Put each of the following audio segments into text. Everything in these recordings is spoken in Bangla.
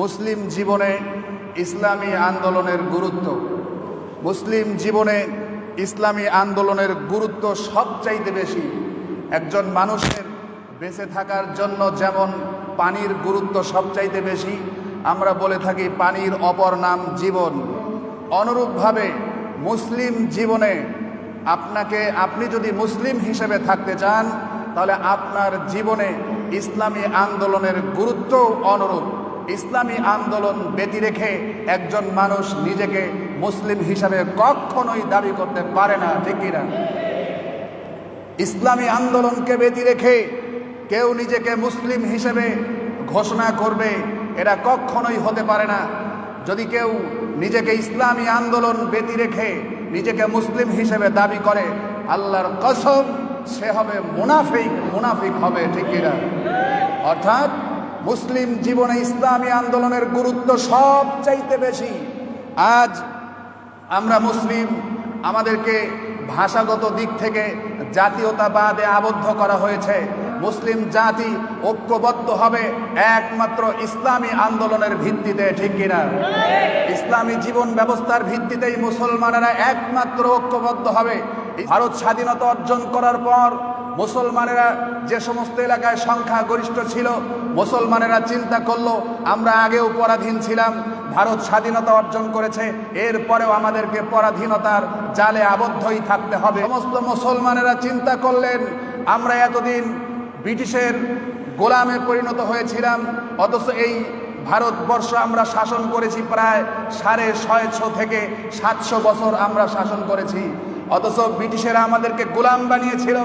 মুসলিম জীবনে ইসলামী আন্দোলনের গুরুত্ব। মুসলিম জীবনে ইসলামী আন্দোলনের গুরুত্ব সবচাইতে বেশি। একজন মানুষের বেঁচে থাকার জন্য যেমন পানির গুরুত্ব সবচাইতে বেশি, আমরা বলে থাকি পানির অপর নাম জীবন। অনুরূপভাবে মুসলিম জীবনে আপনাকে, আপনি যদি মুসলিম হিসেবে থাকতে চান, তাহলে আপনার জীবনে ইসলামী আন্দোলনের গুরুত্ব অনুরূপ। ইসলামী আন্দোলন ব্যতি রেখে একজন মানুষ নিজেকে মুসলিম হিসাবে কখনোই দাবি করতে পারে না, ঠিক কিনা? ইসলামী আন্দোলনকে ব্যতি রেখে কেউ নিজেকে মুসলিম হিসেবে ঘোষণা করবে, এটা কখনোই হতে পারে না। যদি কেউ নিজেকে ইসলামী আন্দোলন ব্যতি রেখে নিজেকে মুসলিম হিসেবে দাবি করে, আল্লাহর কসম, সে হবে মুনাফিক মুনাফিক হবে, ঠিক কিনা? অর্থাৎ মুসলিম জীবনে ইসলামী আন্দোলনের গুরুত্ব সব চাইতে বেশি। আজ আমরা মুসলিম, আমাদেরকে ভাষাগত দিক থেকে জাতীয়তাবাদে আবদ্ধ করা হয়েছে। মুসলিম জাতি ঐক্যবদ্ধ হবে একমাত্র ইসলামী আন্দোলনের ভিত্তিতে, ঠিক কিনা? ইসলামী জীবন ব্যবস্থার ভিত্তিতেই মুসলমানেরা একমাত্র ঐক্যবদ্ধ হবে। ভারত স্বাধীনতা অর্জন করার পর মুসলমানেরা যে সমস্ত এলাকায় সংখ্যা গরিষ্ঠ ছিল, মুসলমানেরা চিন্তা করল, আমরা আগেও পরাধীন ছিলাম, ভারত স্বাধীনতা অর্জন করেছে, এরপরেও আমাদেরকে পরাধীনতার জালে আবদ্ধই থাকতে হবে। সমস্ত মুসলমানেরা চিন্তা করলেন, আমরা এতদিন ব্রিটিশের গোলামে পরিণত হয়েছিলাম, অথচ এই ভারতবর্ষ আমরা শাসন করেছি প্রায় সাড়ে ছয়শো থেকে সাতশো বছর আমরা শাসন করেছি। অথচ ব্রিটিশেরা আমাদেরকে গোলাম বানিয়েছিল।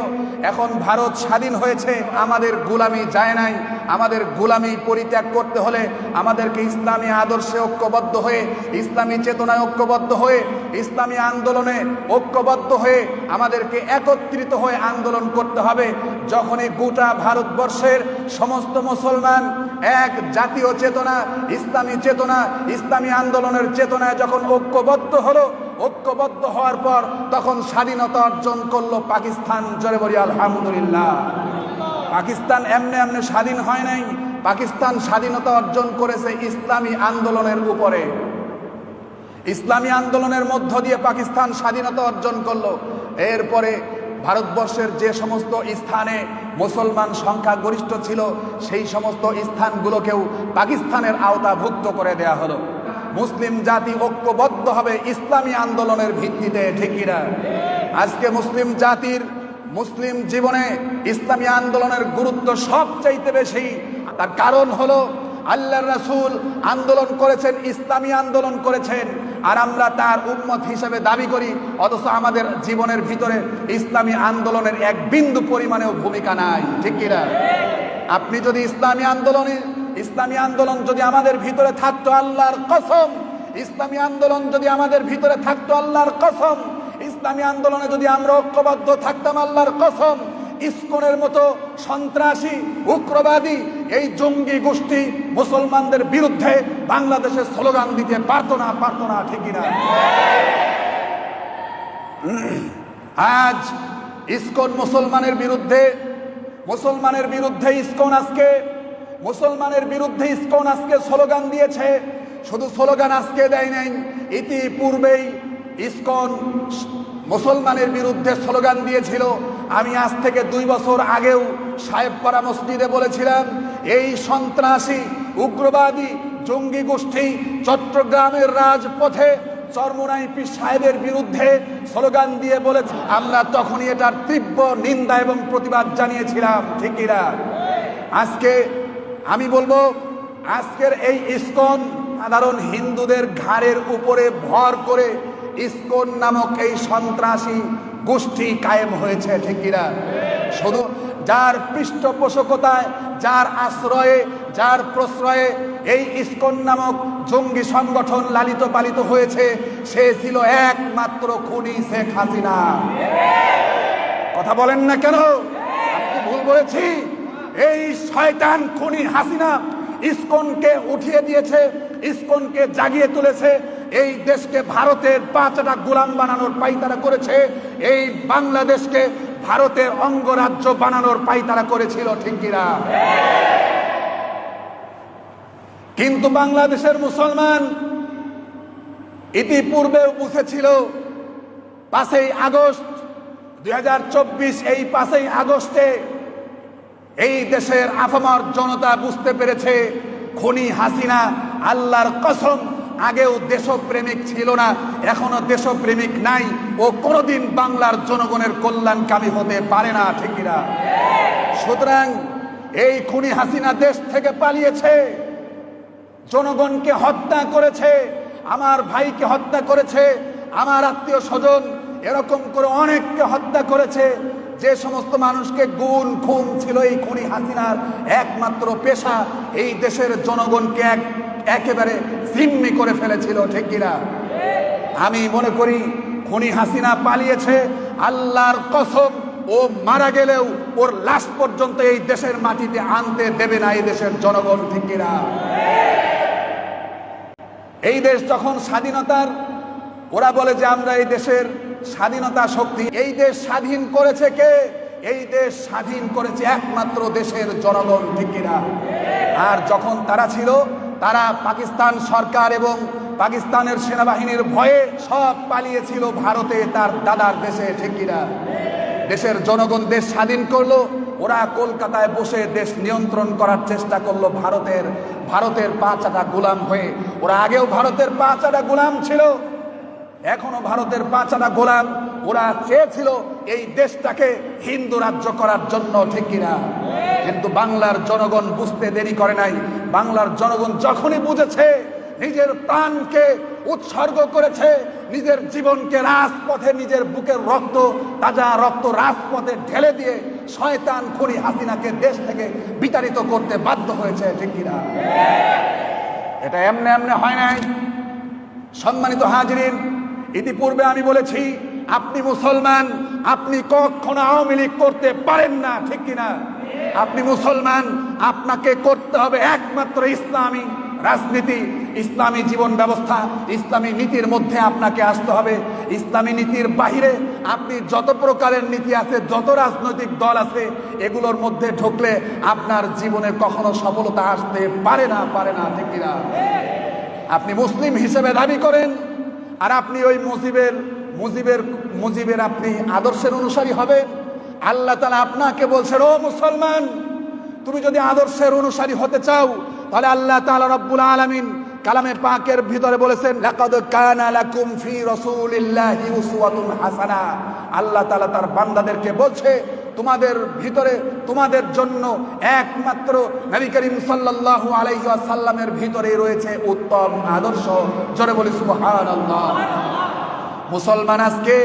এখন ভারত স্বাধীন হয়েছে আমাদের গোলামি যায় নাই। আমাদের গোলামি পরিত্যাগ করতে হলে আমাদেরকে ইসলামী আদর্শে ঐক্যবদ্ধ হয়ে, ইসলামী চেতনায় ঐক্যবদ্ধ হয়ে, ইসলামী আন্দোলনে ঐক্যবদ্ধ হয়ে আমাদেরকে একত্রিত হয়ে আন্দোলন করতে হবে। যখনই গোটা ভারতবর্ষের সমস্ত মুসলমান এক জাতীয় চেতনা, ইসলামী চেতনা, ইসলামী আন্দোলনের চেতনায় যখন ঐক্যবদ্ধ হলো, ঐক্যবদ্ধ হওয়ার পর তখন স্বাধীনতা অর্জন করল পাকিস্তান। জোরে আলহামদুলিল্লাহ। পাকিস্তান এমনি এমনি স্বাধীন হয় নাই। পাকিস্তান স্বাধীনতা অর্জন করেছে ইসলামী আন্দোলনের উপরে। ইসলামী আন্দোলনের মধ্য দিয়ে পাকিস্তান স্বাধীনতা অর্জন করল। এরপরে ভারতবর্ষের যে সমস্ত স্থানে মুসলমান সংখ্যা গরিষ্ঠ ছিল, সেই সমস্ত স্থানগুলোকেও পাকিস্তানের আওতাভুক্ত করে দেয়া হলো। মুসলিম জাতি ঐক্যবদ্ধ হবে ইসলামী আন্দোলনের ভিত্তিতে ঠিকিরা আজকে মুসলিম জাতির মুসলিম জীবনে ইসলামী আন্দোলনের গুরুত্ব সবচাইতে বেশি। তার কারণ হলো আল্লাহ রাসূল আন্দোলন করেছেন, ইসলামী আন্দোলন করেছেন। আর আমরা তার উম্মত হিসেবে দাবি করি, অথচ আমাদের জীবনের ভিতরে ইসলামী আন্দোলনের এক বিন্দু পরিমাণেও ভূমিকা নাই। ঠিক কিনা? আপনি যদি ইসলামী আন্দোলনে, ইসলামী আন্দোলন যদি আমাদের ভিতরে থাকতো আল্লাহর কসম, ইসলামী আন্দোলন যদি আমাদের ভিতরে থাকতো আল্লাহর কসম ইসলামী আন্দোলনে যদি আমরা ঐক্যবদ্ধ থাকতাম, আল্লাহর কসম, ইস্কনের মতো সন্ত্রাসী, উগ্রবাদী, এই জঙ্গি গোষ্ঠী মুসলমানদের বিরুদ্ধে বাংলাদেশের স্লোগান দিতে পারতো না পারতো না ঠিকই না আজ ইস্কন মুসলমানের বিরুদ্ধে মুসলমানের বিরুদ্ধে ইস্কন আজকে, মুসলমানের বিরুদ্ধে ইস্কন আজকে স্লোগান দিয়েছে। শুধু স্লোগান আজকে দেয় নাই, ইতিপূর্বেই ইস্কন মুসলমানের বিরুদ্ধে স্লোগান দিয়েছিল। আমি আজ থেকে দুই বছর আগেও সাহেবপাড়া মসজিদে বলেছিলাম, এই সন্ত্রাসী, উগ্রবাদী, জঙ্গি গোষ্ঠী চট্টগ্রামের রাজপথে চরমোনাই পীর সাহেবের বিরুদ্ধে স্লোগান দিয়ে বলে, আমরা তখনই এটার তীব্র নিন্দা এবং প্রতিবাদ জানিয়েছিলাম ঠিকিরা আজকে আমি বলব, আজকের এই ইস্কন সাধারণ হিন্দুদের ঘাড়ের উপরে ভর করে ইস্কন নামক এই সন্ত্রাসী গোষ্ঠী কায়েম হয়েছে ঠিকিরা শুধু যার পৃষ্ঠপোষকতায়, যার আশ্রয়ে, যার প্রশ্রয়ে এই ইস্কন নামক জঙ্গি সংগঠন লালিত পালিত হয়েছে, সে ছিল একমাত্র খুনি শেখ হাসিনা। কথা বলেন না কেন? আপনি ভুল বলেছি? এই শয়তান খুনি হাসিনা ইস্কনকে উঠিয়ে দিয়েছে, ইস্কনকে জাগিয়ে তুলেছে এই দেশকে ভারতের পাঁচটা গোলাম বানানোর পাইতারা করেছে, এই বাংলাদেশকে ভারতের অঙ্গরাজ্য বানানোর পাইতারা করেছিল ঠিকিরা কিন্তু বাংলাদেশের মুসলমান ইতিপূর্বেও বুঝেছিল, পাঁচই আগস্ট দুই হাজার চব্বিশ, এই পাঁচই আগস্টে এই দেশের আফামর জনতা বুঝতে পেরেছে, খনি হাসিনা আল্লাহর কসম আগেও দেশপ্রেমিক ছিল না, এখনও দেশপ্রেমিক নাই, ও কোনোদিন বাংলার জনগণের কল্যাণকামী হতে পারে না ঠিকিরা সুতরাং এই খুনি হাসিনা দেশ থেকে পালিয়েছে, জনগণকে হত্যা করেছে, আমার ভাইকে হত্যা করেছে, আমার আত্মীয় স্বজন এরকম করে অনেককে হত্যা করেছে, যে সমস্ত মানুষকে গুণ খুন ছিল এই খুনি হাসিনার একমাত্র পেশা, এই দেশের জনগণকে এক একেবারে জিম্মি করে ফেলেছিল, ঠিক কিনা? আমি মনে করি খুনি হাসিনা পালিয়েছে, আল্লাহর কসম, ও মারা গেলেও ওর লাশ পর্যন্ত এই দেশের মাটিতে আনতে দেবে না এই দেশের জনগণ, ঠিক কিনা? এই দেশ যখন স্বাধীনতার, ওরা বলে যে আমরা এই দেশের স্বাধীনতা শক্তি। এই দেশ স্বাধীন করেছে কে? এই দেশ স্বাধীন করেছে একমাত্র দেশের জনগণ ঠিকিরা আর যখন তারা ছিল তারা পাকিস্তান সরকার এবং পাকিস্তানের সেনাবাহিনীর ভয়ে সব পালিয়েছিল ভারতে তার দাদার দেশে ঠিকিরা দেশের জনগণ দেশ স্বাধীন করল, ওরা কলকাতায় বসে দেশ নিয়ন্ত্রণ করার চেষ্টা করল ভারতের ভারতের পাঁচাটা গোলাম হয়ে। ওরা আগেও ভারতের পাঁচাটা গোলাম ছিল, এখনও ভারতের পাঁচাটা গোলাম। ওরা চেয়েছিল এই দেশটাকে হিন্দু রাজ্য করার জন্য, ঠিক কিনা? কিন্তু বাংলার জনগণ বুঝতে দেরি করে নাই। বাংলার জনগণ যখনই বুঝেছে নিজের প্রাণকে উৎসর্গ করেছে, নিজের জীবনকে রাজপথে নিজের বুকের রক্ত, তাজা রক্ত রাজপথে ঢেলে দিয়ে শয়তান খুনি হাসিনাকে দেশ থেকে বিতাড়িত করতে বাধ্য হয়েছে, ঠিক কিনা? এটা এমনি এমনি হয় নাই। সম্মানিত হাজিরিন, ইতিপূর্বে আমি বলেছি, আপনি মুসলমান, আপনি কখনো আওয়ামী লীগ করতে পারেন না, ঠিক কিনা? আপনি মুসলমান, আপনাকে করতে হবে একমাত্র ইসলামী রাজনীতি, ইসলামী জীবন ব্যবস্থা, ইসলামী নীতির মধ্যে আপনাকে আসতে হবে। ইসলামী নীতির বাহিরে আপনি যত প্রকারের নীতি আছে, যত রাজনৈতিক দল আছে, এগুলোর মধ্যে ঢুকলে আপনার জীবনে কখনো সফলতা আসতে পারে না পারে না, ঠিক কিনা? আপনি মুসলিম হিসেবে দাবি করেন, আর আপনি ওই মুজিবের মুজিবের মুজিবের আপনি আদর্শের অনুসারী হবেন। আল্লাহ তালা আপনাকে বলছেন, ও মুসলমান, তুমি যদি আদর্শের অনুসারী হতে চাও, তাহলে আল্লাহ তাআলা রব্বুল আলামিন কালামে পাকের ভিতরে বলেছেন হাসানা। আল্লাহ তাআলা তার বান্দাদেরকে বলছে, তোমাদের ভিতরে, তোমাদের জন্য একমাত্র নবী করিম সাল্লাল্লাহু আলাইহি ওয়াসাল্লামের ভিতরে রয়েছে উত্তম আদর্শ। জোরে বলি, সুবহানাল্লাহ। মুসলমান আজকে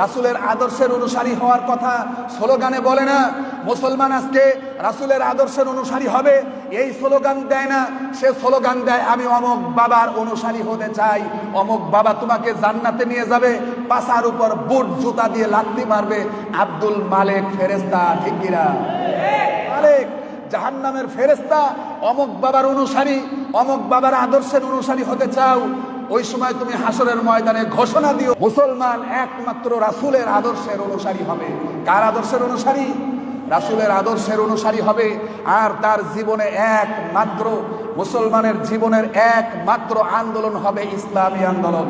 রাসুলের আদর্শের অনুসারী হওয়ার কথা স্লোগানে বলে না। মুসলমান আজকে রাসুলের আদর্শের অনুসারী হবে, এই স্লোগান দেয় না। সে স্লোগান দেয়, আমি অমক বাবার অনুসারী হতে চাই, অমক বাবা তোমাকে জান্নাতে নিয়ে যাবে, পাশার উপর বুট, জুতা দিয়ে লাত্তি মারবে। আব্দুল মালেক ফেরেস্তা ঠিকিরা মালেক, জাহান্নামের ফেরেস্তা অমক বাবার অনুসারী, অমক বাবার আদর্শের অনুসারী হতে চাও ওই সময় তুমি হাসরের ময়দানে ঘোষণা দিও, মুসলমান একমাত্র রাসুলের আদর্শের অনুসারী হবে। কার আদর্শের অনুসারী? রাসুলের আদর্শের অনুসারী হবে। আর তার জীবনে একমাত্র, মুসলমানের জীবনের একমাত্র আন্দোলন হবে ইসলামী আন্দোলন।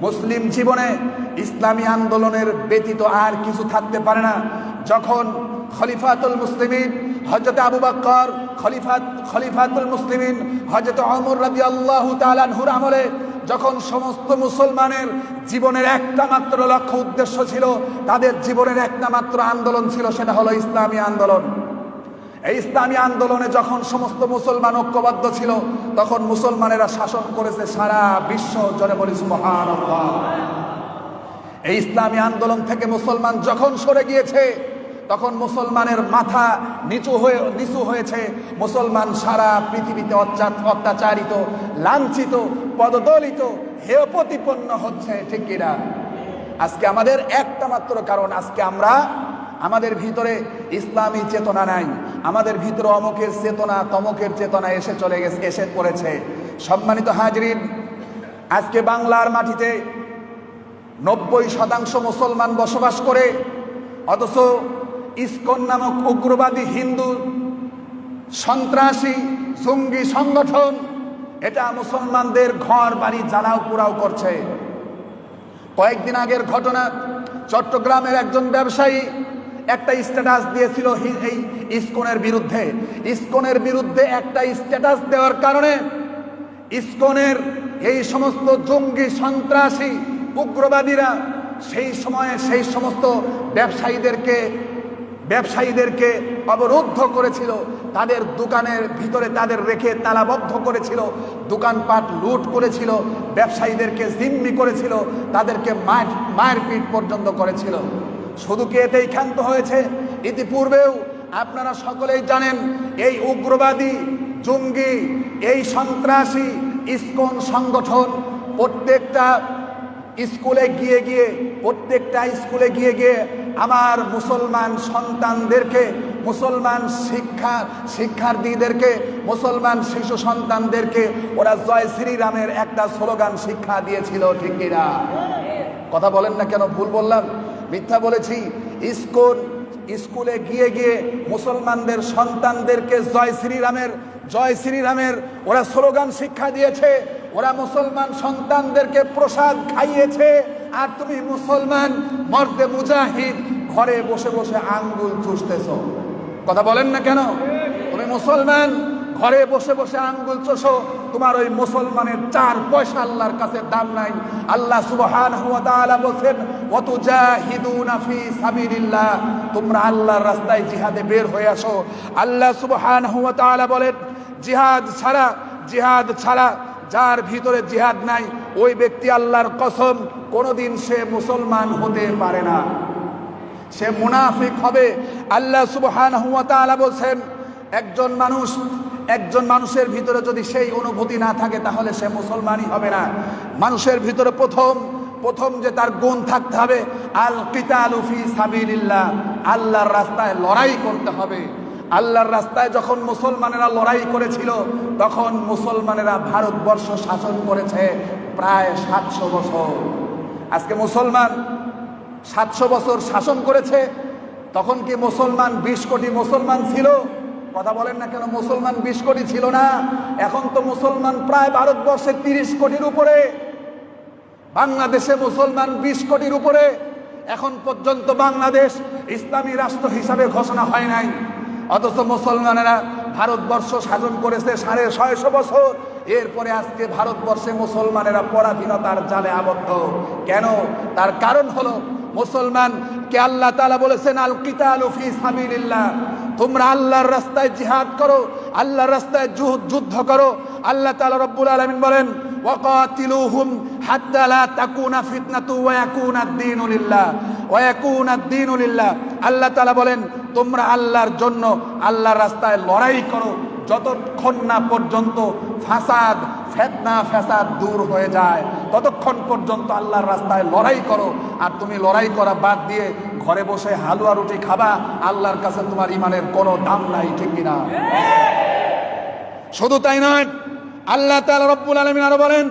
মুসলিম জীবনে ইসলামী আন্দোলনের ব্যতীত আর কিছু থাকতে পারে না। যখন খলিফাতুল মুসলিমিন হজরত আবু বকর খলিফাত, খলিফাতুল মুসলিমিন হজরত অমর রাজি আল্লাহ তালানহুর আমলে যখন সমস্ত মুসলমানের জীবনের একটা মাত্র লক্ষ্য উদ্দেশ্য ছিল, তাদের জীবনের একটা মাত্র আন্দোলন ছিল, সেটা হলো ইসলামী আন্দোলন। এই ইসলামী আন্দোলনে যখন সমস্ত মুসলমান ঐক্যবদ্ধ ছিল, তখন মুসলমানেরা শাসন করেছে সারা বিশ্ব জনে বলি মহান এই ইসলামী আন্দোলন থেকে মুসলমান যখন সরে গিয়েছে তখন মুসলমানের মাথা নিচু হয়ে, নিচু হয়েছে। মুসলমান সারা পৃথিবীতে অত্যা- অত্যাচারিত, লাঞ্ছিত, পদদলিত হেয় প্রতিপন্ন হচ্ছে, ঠিক কিনা আজকে আমাদের একটা মাত্র কারণ, আজকে আমরা, আমাদের ভিতরে ইসলামী চেতনা নাই। আমাদের ভিতরে অমকের চেতনা, তমকের চেতনা এসে চলে গেছে, এসে পড়েছে। সম্মানিত হাজরিন, আজকে বাংলার মাটিতে নব্বই শতাংশ মুসলমান বসবাস করে, অথচ ইসকন নামক উগ্রবাদী হিন্দু সন্ত্রাসী জঙ্গি সংগঠন, এটা মুসলমানদের ঘর, বাড়ি, জ্বালাও, পোড়াও করছে। কয়েকদিন আগের ঘটনা, চট্টগ্রামের একজন ব্যবসায়ী একটা স্ট্যাটাস দিয়েছিল এই ইস্কনের বিরুদ্ধে। ইস্কনের বিরুদ্ধে একটা স্ট্যাটাস দেওয়ার কারণে ইস্কনের এই সমস্ত জঙ্গি, সন্ত্রাসী, উগ্রবাদীরা সেই সময়ে সেই সমস্ত ব্যবসায়ীদেরকে ব্যবসায়ীদেরকে অবরুদ্ধ করেছিল, তাদের দোকানের ভিতরে তাদের রেখে তালাবদ্ধ করেছিল, দোকানপাট লুট করেছিল, ব্যবসায়ীদেরকে জিম্মি করেছিল, তাদেরকে মায়ের পিঠ পর্যন্ত করেছিল। শুধু কি এতেই ক্ষান্ত হয়েছে? ইতিপূর্বেও আপনারা সকলেই জানেন, এই উগ্রবাদী, জঙ্গি, এই সন্ত্রাসী, ইস্কন সংগঠন প্রত্যেকটা স্কুলে গিয়ে গিয়ে, প্রত্যেকটা স্কুলে গিয়ে গিয়ে আমার মুসলমান সন্তানদেরকে, মুসলমান শিক্ষা, শিক্ষার্থীদেরকে, মুসলমান শিশু সন্তানদেরকে ওরা জয় শ্রীরামের একটা স্লোগান শিক্ষা দিয়েছিল, ঠিক কিনা? কথা বলেন না কেন, ভুল বললাম। মিথ্যা বলেছি। স্কুল, স্কুলে গিয়ে গিয়ে মুসলমানদের সন্তানদেরকে জয় শ্রীরামের জয় শ্রীরামের ওরা স্লোগান শিক্ষা দিয়েছে। ওরা মুসলমান সন্তানদেরকে প্রসাদ খাইয়েছে, আর তুমি মুসলমান মর্দে মুজাহিদ, ঘরে বসে বসে আঙ্গুল চুষতেছ। কথা বলেন না কেন? তুমি মুসলমান, ঘরে বসে বসে আঙ্গুল চোষো, তোমার ওই মুসলমানের চার পয়সা আল্লাহর কাছে দাম নাই। আল্লাহ সুবহান ওয়া তাআলা বলেন ওয়াতুজাহিদুনা ফি সাবিলিল্লাহ তোমরা আল্লাহর রাস্তায় জিহাদে বের হয়ে আসো। আল্লাহ সুবহান বলেন, জিহাদ ছাড়া জিহাদ ছাড়া যার ভিতরে জিহাদ নাই, ওই ব্যক্তি আল্লাহর কসম, কোনোদিন সে মুসলমান হতে পারে না। সে মুনাফিক হবে। আল্লাহ সুবহান বলছেন, একজন মানুষ, একজন মানুষের ভিতরে যদি সেই অনুভূতি না থাকে, তাহলে সে মুসলমানই হবে না। মানুষের ভিতরে প্রথম প্রথম যে তার গুণ থাকতে হবে আল কিতালু ফি সাবিলিল্লাহ, আল্লাহর রাস্তায় লড়াই করতে হবে। আল্লাহর রাস্তায় যখন মুসলমানেরা লড়াই করেছিল, তখন মুসলমানেরা ভারতবর্ষ শাসন করেছে প্রায় সাতশো বছর। আজকে মুসলমান সাতশো বছর শাসন করেছে, তখন কি মুসলমান বিশ কোটি মুসলমান ছিল? কথা বলেন না কেন, মুসলমান বিশ কোটি ছিল না। এখন তো মুসলমান প্রায় ভারতবর্ষে তিরিশ কোটির উপরে। বাংলাদেশে মুসলমান বিশ কোটির উপরে। এখন পর্যন্ত বাংলাদেশ ইসলামী রাষ্ট্র হিসাবে ঘোষণা হয় নাই। অথচ মুসলমানেরা ভারতবর্ষ শাসন করেছে সাড়ে ছয়শো বছর। এরপরে আজকে ভারতবর্ষে মুসলমানেরা পরাধীনতার জালে আবদ্ধ। কেন? তার কারণ হলো, মুসলমান কে আল্লাহ তালা বলেছেন, আল কিতালু ফি সাবিলিল্লাহ। তোমরা আল্লাহর রাস্তায় জিহাদ করো, আল্লাহর রাস্তায় যুদ্ধ করো। আল্লাহ তাআলা রব্বুল আলামিন বলেন হাত্তা লা তাকুনা ফিতনাতু ওয়া ইয়াকুনা আদ-দীনু লিল্লাহ। ওয়া ইয়াকুনা আদ-দীনু আল্লাহ তাআলা বলেন তোমরা আল্লাহর জন্য আল্লাহর রাস্তায় লড়াই করো। যতক্ষণ না পর্যন্ত ফাসাদ, ফেতনা ফ্যাসাদ দূর হয়ে যায়, ততক্ষণ পর্যন্ত আল্লাহর রাস্তায় লড়াই করো। আর তুমি লড়াই করা বাদ দিয়ে ঘরে বসে হালুয়া রুটি খাবা, আল্লাহর কাছে তোমার ইমানের কোনো দাম নাই, ঠিক কিনা? শুধু তাই নয়, আল্লাহ তাআলা রব্বুল আলামিন আরও বলেন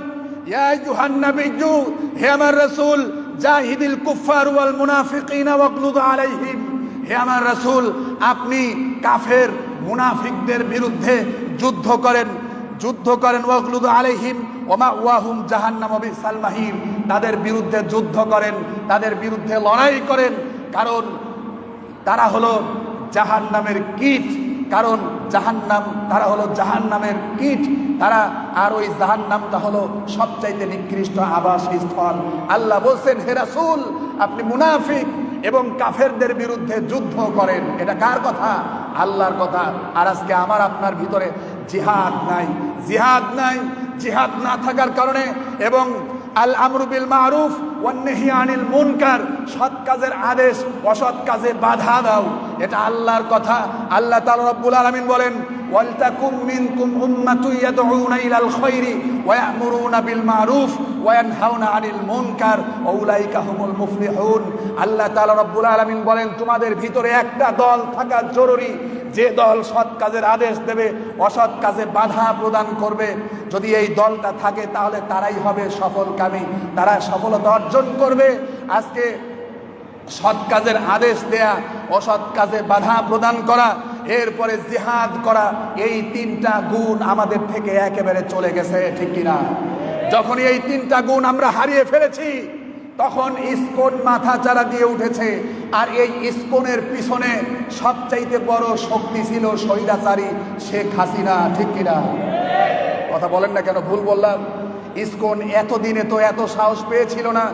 হে আমার রাসূল, জাহিদিল কুফফার ওয়াল মুনাফিকিনা ওয়াগলুদ আলাইহিম। হে আমার রাসূল, আপনি কাফের মুনাফিকদের বিরুদ্ধে যুদ্ধ করেন। যুদ্ধ করেন ওয়াগলুদ আলাইহিম ওমা ওয়াহুম জাহান্নাম বিসাল মাহিম। তাদের বিরুদ্ধে যুদ্ধ করেন, তাদের বিরুদ্ধে লড়াই করেন। কারণ তারা হলো জাহান নামের কীট। কারণ জাহান্নাম, তারা হলো জাহান্নামের কীট। তারা আর ওই জাহান্নামটা হলো সবচাইতে নিকৃষ্ট আবাস স্থল আল্লাহ বলছেন, হে রাসূল, আপনি মুনাফিক। এবং কাফেরদের বিরুদ্ধে যুদ্ধ করেন। এটা কার কথা? আল্লাহর কথা। আর আজকে আমার আপনার ভিতরে জিহাদ নাই। জিহাদ নাই। জিহাদ না থাকার কারণে এবং আল আমরু বিল মারুফ ওয়ান্নেহি আনিল মুনকার। সৎ কাজের আদেশ, অসৎ কাজে বাধা দাও। এটা আল্লাহর কথা। আল্লাহ তাআলা রব্বুল আলামিন বলেন, ওয়ালতাকুম মিনকুম উম্মাতুন ইয়াদউনা ইলাল খায়রি ওয়া ইয়ামুরুনা বিল মারুফ ওয়া ইয়ানহাউনা আনিল মুনকার উলাইকা হুমুল মুফলিহুন। আল্লাহ তাআলা রব্বুল আলামিন বলেন, তোমাদের ভিতরে একটা দল থাকা জরুরি। যে দল সৎ কাজের আদেশ দেবে, অসৎ কাজে বাধা প্রদান করবে। যদি এই দলটা থাকে, তাহলে তারাই হবে সফলকামী। তারা সফলতা অর্জন করবে। আজকে সৎ কাজের আদেশ দেয়া, অসৎ কাজে বাধা প্রদান করা, এরপরে জিহাদ করা, এই তিনটা গুণ আমাদের থেকে একেবারে চলে গেছে, ঠিক কিনা? যখন এই তিনটা গুণ আমরা হারিয়ে ফেলেছি তখন ইস্কন মাথা চারা দিয়ে উঠেছে। আর এই ইস্কনের পিছনে সবচাইতে বড় শক্তি ছিল স্বৈরাচারী শেখ হাসিনা, ঠিক কিনা? কথা বলেন না কেন, ভুল বললাম। ইস্কন এতদিনে তো এত সাহস পেয়েছিল না।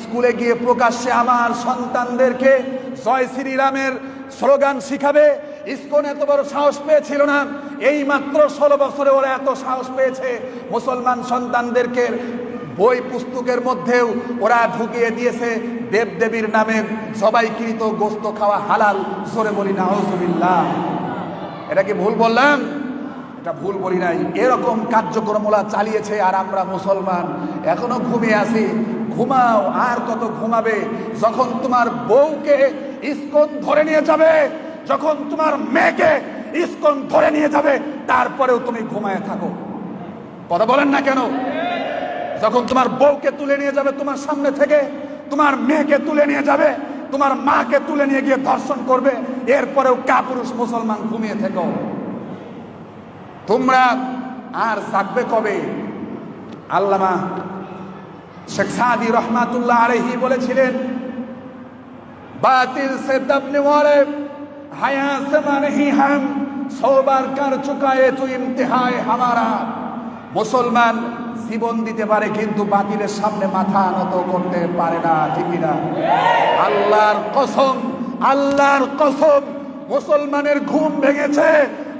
স্কুলে গিয়ে প্রকাশ্যে আমার সন্তানদেরকে জয় শ্রীরামের স্লোগান শিখাবে। ইস্কন এত বড় সাহস পেয়েছিল না। এই মাত্র ষোলো বছরে ওরা এত সাহস পেয়েছে। মুসলমান সন্তানদেরকে বই পুস্তকের মধ্যেও ওরা ঢুকিয়ে দিয়েছে, দেবদেবীর নামে সবাইকৃত গোস্ত খাওয়া হালাল সরে বলি না এটা কি ভুল বললাম? এটা ভুল বলি নাই। এরকম কার্যক্রমলা চালিয়েছে আর আমরা মুসলমান। এখনও ঘুমিয়ে আছি। ঘুমাও, আর কত ঘুমাবে? যখন তোমার বউকে ইস্কন ধরে নিয়ে যাবে, যখন তোমার মেয়েকে ইস্কন ধরে নিয়ে যাবে, তারপরেও তুমি ঘুমায় থাকো। কথা বলেন না কেন? যখন তোমার বউকে তুলে নিয়ে যাবে তোমার সামনে থেকে, তোমার মেয়েকে তুলে নিয়ে যাবে, তোমার মাকে তুলে নিয়ে গিয়ে ধর্ষণ করবে, এরপরেও কাপুরুষ মুসলমান ঘুমিয়ে থেকো। তোমরা আর থাকবে কবে? আল্লামা শেখ সাদি রহমাতুল্লাহ আলহি বলেছিলেন, বাতিল সে দবনে ওয়ারে, হায়া সে মানহি হাম সৌবার কার চুকায়ে তু ইমতিহায় হামারা মুসলমান জীবন দিতে পারে, কিন্তু বাতিলের সামনে মাথা নত করতে পারে না ঠিকই না? আল্লাহর কসম আল্লাহর কসম, মুসলমানের ঘুম ভেঙেছে,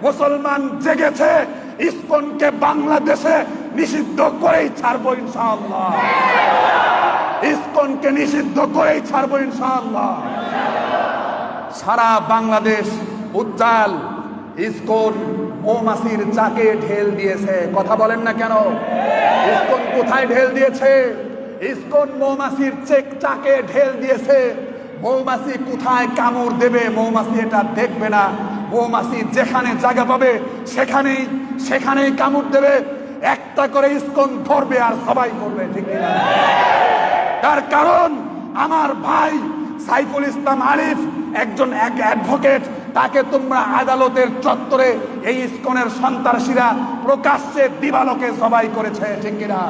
মুসলমান জেগেছে, ইস্কনকে বাংলাদেশে নিষিদ্ধ করেই ছাড়বো ইনশাআল্লাহ। ইস্কনকে নিষিদ্ধ করেই ছাড়বো ইনশাআল্লাহ। সারা বাংলাদেশ উজ্জাল ইস্কন মৌমাছির চাকে ঢেল দিয়েছে। কথা বলেন না কেন? ইস্কন কোথায় ঢেল দিয়েছে? ইস্কন মৌমাছির চেক চাকে ঢেল দিয়েছে। মৌমাছি কোথায় কামড় দেবে? মৌমাছি এটা দেখবে না। মৌমাছি যেখানে জায়গা পাবে, সেখানেই সেখানেই কামড় দেবে। একটা করে ইস্কন ধরবে আর সবাই করবে ঠিক তার কারণ, আমার ভাই সাইফুল ইসলাম আরিফ একজন এক অ্যাডভোকেট তাকে তোমরা আদালতের চত্বরে এই ইস্কনের সন্ত্রাসীরা প্রকাশ্যে দিবালোকে সবাই করেছে, ঠিক কিনা?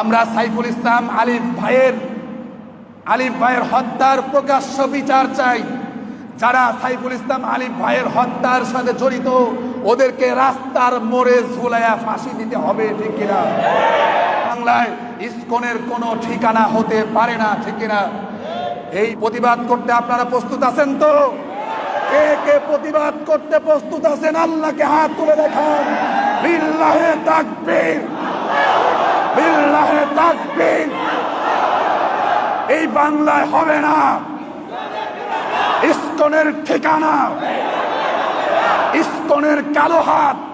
আমরা সাইফুল ইসলাম আলিফ ভাইয়ের আলিফ ভাইয়ের হত্যার প্রকাশ্য বিচার চাই। যারা সাইফুল ইসলাম আলিফ ভাইয়ের হত্যার সাথে জড়িত, ওদেরকে রাস্তার মোড়ে ঝুলাইয়া ফাঁসি দিতে হবে, ঠিক কিনা? বাংলায় ইস্কনের কোনো ঠিকানা হতে পারে না, ঠিক কিনা? এই প্রতিবাদ করতে আপনারা প্রস্তুত আছেন তো? কে কে প্রতিবাদ করতে প্রস্তুত আছেন, আল্লাহকে হাত তুলে দেখান। বিল্লাহে তাকবীর। বিল্লাহে তাকবীর। এই বাংলায় হবে না। ইস্কনের ঠিকানা। ইস্কনের কালো হাত।